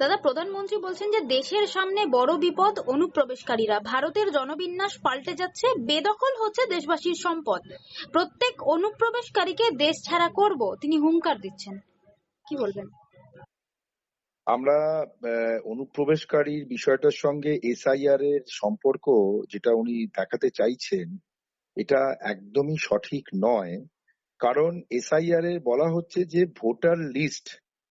দাদা, প্রধানমন্ত্রী বলছেন যে দেশের সামনে বড় বিপদ, অনুপ্রবেশকারীরা। ভারতের জনবিন্যাস পাল্টে যাচ্ছে, বেদখল হচ্ছে দেশবাসীর সম্পদ। প্রত্যেক অনুপ্রবেশকারীকে দেশ ছাড়া করব, তিনি হুঙ্কার দিচ্ছেন। কি বলবেন? আমরা অনুপ্রবেশকারীর বিষয়টার সঙ্গে এসআইআর এর সম্পর্ক যেটা উনি দেখাতে চাইছেন, এটা একদমই সঠিক নয়। কারণ এসআইআর এ বলা হচ্ছে যে ভোটার লিস্ট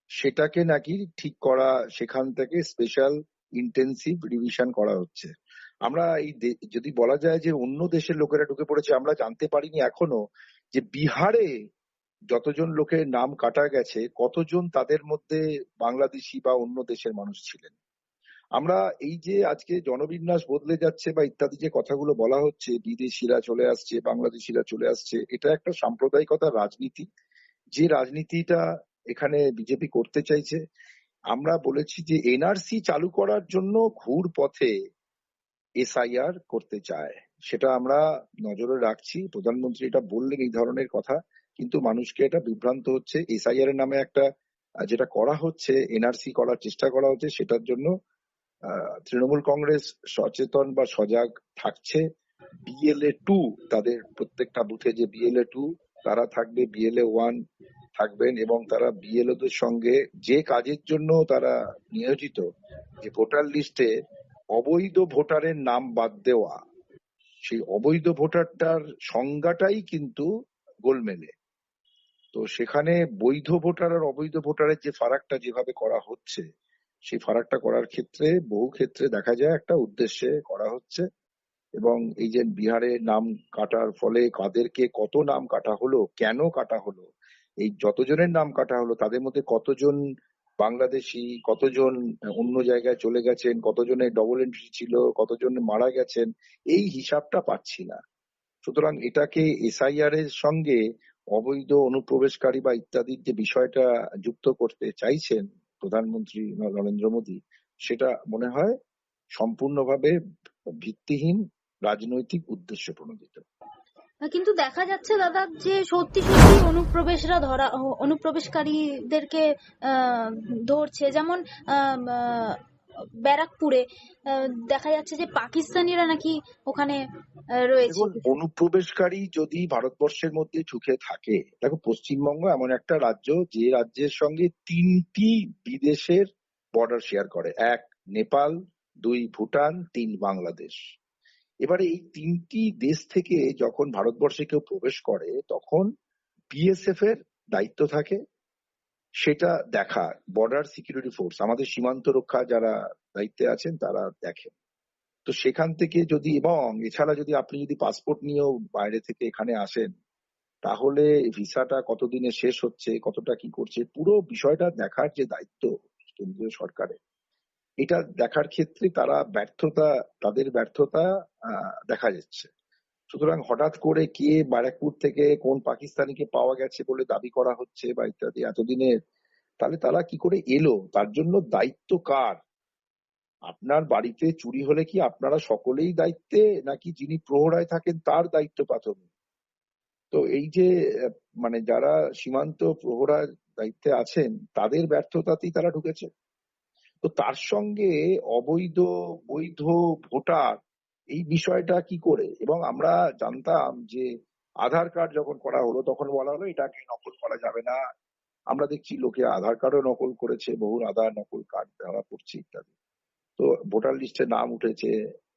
সেটাকে নাকি ঠিক করা, সেখান থেকে স্পেশাল ইন্টেন্সিভ রিভিশন করা হচ্ছে। আমরা এই যদি বলা যায় যে অন্য দেশের লোকেরা ঢুকে পড়েছে, আমরা জানতে পারিনি এখনও যে বিহারে যতজন লোকের নাম কাটা গেছে, কতজন তাদের মধ্যে বাংলাদেশি বা অন্য দেশের মানুষ ছিলেন। আমরা এই যে আজকে জনবিন্যাস বদলে যাচ্ছে বা ইত্যাদি যে কথাগুলো বলা হচ্ছে, বিদেশিরা চলে আসছে, বাংলাদেশিরা চলে আসছে, এটা একটা সাম্প্রদায়িকতার রাজনীতি। যে রাজনীতিটা এখানে বিজেপি করতে চাইছে। আমরা বলেছি যে এনআরসি চালু করার জন্য ঘুর পথে এসআইআর করতে চায়। সেটা আমরা নজরে রাখছি। প্রধানমন্ত্রী এটা বললেন এই ধরনের কথা, কিন্তু মানুষকে এটা বিভ্রান্ত হচ্ছে। এসআইআর এর নামে একটা যেটা করা হচ্ছে, এনআরসি করার চেষ্টা করা হচ্ছে, সেটার জন্য তৃণমূল কংগ্রেস সচেতন বা সজাগ থাকছে। বিএলএ টু, তাদের প্রত্যেকটা বুথে যে বিএলএ টু, তারা থাকবে। বিএলএ ওয়ান থাকবেন এবং তারা বিএলও দের সঙ্গে যে কাজের জন্য তারা নিয়োজিত, যে ভোটার লিস্টে অবৈধ ভোটারের নাম বাদ দেওয়া, সেই অবৈধ ভোটারটার সংজ্ঞাটাই কিন্তু গোলমেলে। তো সেখানে বৈধ ভোটার আর অবৈধ ভোটারের যে ফারাকটা যেভাবে করা হচ্ছে, সেই ফারাকটা করার ক্ষেত্রে বহু ক্ষেত্রে দেখা যায় একটা উদ্দেশ্যে করা হচ্ছে এবং এই যে বিহারে নাম কাটার ফলে কাদেরকে কত নাম কাটা হলো, কেন কাটা হলো এই যতজনের নাম কাটা হলো, তাদের মধ্যে কতজন বাংলাদেশি, কতজন অন্য জায়গায় চলে গেছেন, কতজনের ডবল এন্ট্রি ছিল, কতজন মারা গেছেন, এই হিসাবটা পাচ্ছি না। সুতরাং এটাকে এসআইআর এর সঙ্গে অবৈধ অনুপ্রবেশকারী বা ইত্যাদির যে বিষয়টা যুক্ত করতে চাইছেন প্রধানমন্ত্রী নরেন্দ্র মোদী, সেটা মনে হয় সম্পূর্ণভাবে ভিত্তিহীন রাজনৈতিক উদ্দেশ্য প্রণোদিত। কিন্তু দেখা যাচ্ছে, দাদা, যে সত্যি সত্যি অনুপ্রবেশরা ধরা অনুপ্রবেশকারীদেরকে ধরছে। যেমন ব্যারাকপুরে দেখা যাচ্ছে যে পাকিস্তানিরা নাকি ওখানে রয়েছে। অনুপ্রবেশকারী যদি ভারতবর্ষের মধ্যে ঢুকে থাকে, দেখো, পশ্চিমবঙ্গ এমন একটা রাজ্য যে রাজ্যের সঙ্গে তিনটি বিদেশের বর্ডার শেয়ার করে। এক, নেপাল, দুই, ভুটান, তিন, বাংলাদেশ। এবারে এই তিনটি দেশ থেকে যখন ভারতবর্ষে কেউ প্রবেশ করে, তখন বিএসএফ এর দায়িত্ব থাকে। সেটা দেখা বর্ডার সিকিউরিটি ফোর্স আমাদের সীমান্ত রক্ষা যারা দায়িত্বে আছেন, তারা দেখেন তো সেখান থেকে যদি, এবং এছাড়া যদি আপনি যদি পাসপোর্ট নিয়েও বাইরে থেকে এখানে আসেন, তাহলে ভিসাটা কতদিনে শেষ হচ্ছে, কতটা কি করছে, পুরো বিষয়টা দেখার যে দায়িত্ব কেন্দ্রীয় সরকারের এটা দেখার ক্ষেত্রে তারা ব্যর্থতা, তাদের ব্যর্থতা দেখা যাচ্ছে। সুতরাং হঠাৎ করে কে ব্যারাকপুর থেকে কোন পাকিস্তানিকে পাওয়া গেছে বলে দাবি করা হচ্ছে বা ইত্যাদি এতদিনের, তাহলে তারা কি করে এলো? তার জন্য দায়িত্ব কার? আপনার বাড়িতে চুরি হলে কি আপনারা সকলেই দায়িত্বে, নাকি যিনি প্রহরায় থাকেন তার দায়িত্ব প্রাথমিক? তো এই যে মানে যারা সীমান্ত প্রহরার দায়িত্বে আছেন, তাদের ব্যর্থতাতেই তারা ঢুকেছে। তো তার সঙ্গে অবৈধ, বৈধ ভোটার, এই বিষয়টা কি করে? এবং আমরা জানতাম যে আধার কার্ড যখন করা হলো, তখন বলা হলো এটাকে নকল করা যাবে না। আমরা দেখছি লোকে আধার কার্ডও নকল করেছে বহু আধার নকল কার্ড দেওয়া পড়ছে ইত্যাদি। তো ভোটার লিস্টে নাম উঠেছে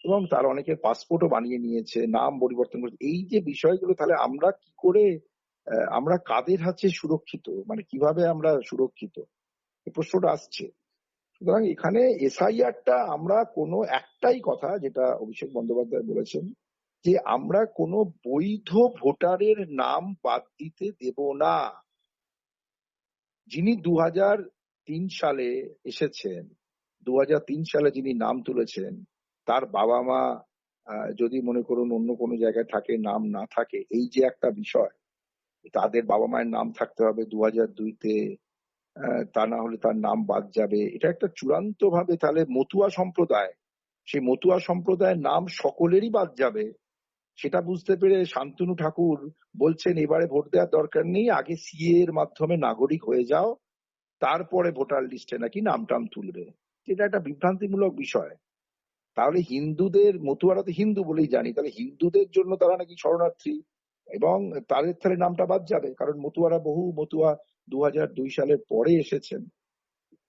এবং তার অনেকের পাসপোর্টও বানিয়ে নিয়েছে, নাম পরিবর্তন করেছে। এই যে বিষয়গুলো, তাহলে আমরা কি করে আমরা কাদের হাতে সুরক্ষিত? মানে কীভাবে আমরা সুরক্ষিত? এই প্রশ্নটা আসছে। সুতরাং এখানে এসআইআরটা আমরা কোনো একটাই কথা, যেটা অভিষেক বন্দ্যোপাধ্যায় বলেছেন, যে আমরা কোনো বৈধ ভোটারের নাম বাদ দিতে দেব না। যিনি দু তিন সালে এসেছেন দু তিন সালে যিনি নাম তুলেছেন, তার বাবা মা যদি মনে করুন অন্য কোনো জায়গায় থাকে, নাম না থাকে, এই যে একটা বিষয়, তাদের বাবা মায়ের নাম থাকতে হবে দু হাজার দুইতে তা না হলে তার নাম বাদ যাবে। এটা একটা চূড়ান্ত ভাবে তাহলে মতুয়া সম্প্রদায়। সেই মতুয়া সম্প্রদায়ের নাম সকলেরই বাদ যাবে। সেটা বুঝতে পেরে শান্তনু ঠাকুর বলছেন, এবারে ভোট দেওয়ার দরকার নেই, আগে সিএ এর মাধ্যমে নাগরিক হয়ে যাও, তারপরে ভোটার লিস্টে নাকি নাম টাম তুলবে। এটা একটা বিভ্রান্তিমূলক বিষয়। তাহলে হিন্দুদের, মতুয়ারা তো হিন্দু বলেই জানি, তাহলে হিন্দুদের জন্য তারা নাকি শরণার্থী এবং তাদের তাহলে নামটা বাদ যাবে, কারণ মতুয়ারা বহু মতুয়া দু দুই সালের পরে এসেছেন।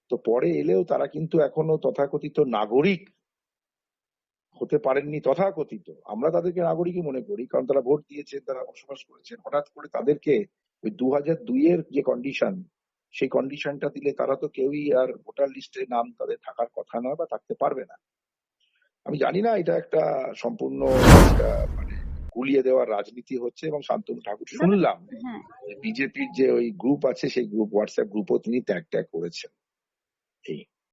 তো পরে এলেও তারা কিন্তু এখনও তথাকথিত নাগরিক হতে পারেননি তথাকথিত। আমরা তাদেরকে নাগরিকই মনে করি, কারণ তারা ভোট দিয়েছেন, তারা বসবাস করেছেন। হঠাৎ করে তাদেরকে ওই দু হাজার দুইয়ের যে কন্ডিশন সেই কন্ডিশনটা দিলে তারা তো কেউই আর ভোটার লিস্টে নাম তাদের থাকার কথা না বা থাকতে পারবে না। আমি জানি না এটা একটা সম্পূর্ণ একটা গুলিয়ে দেওয়ার রাজনীতি হচ্ছে এবং শান্তনু ঠাকুর শুনলাম। হ্যাঁ। বিজেপির যে ওই গ্রুপ আছে সেই গ্রুপ হোয়াটসঅ্যাপ গ্রুপও তিনি ত্যাগ ত্যাগ করেছেন। এই।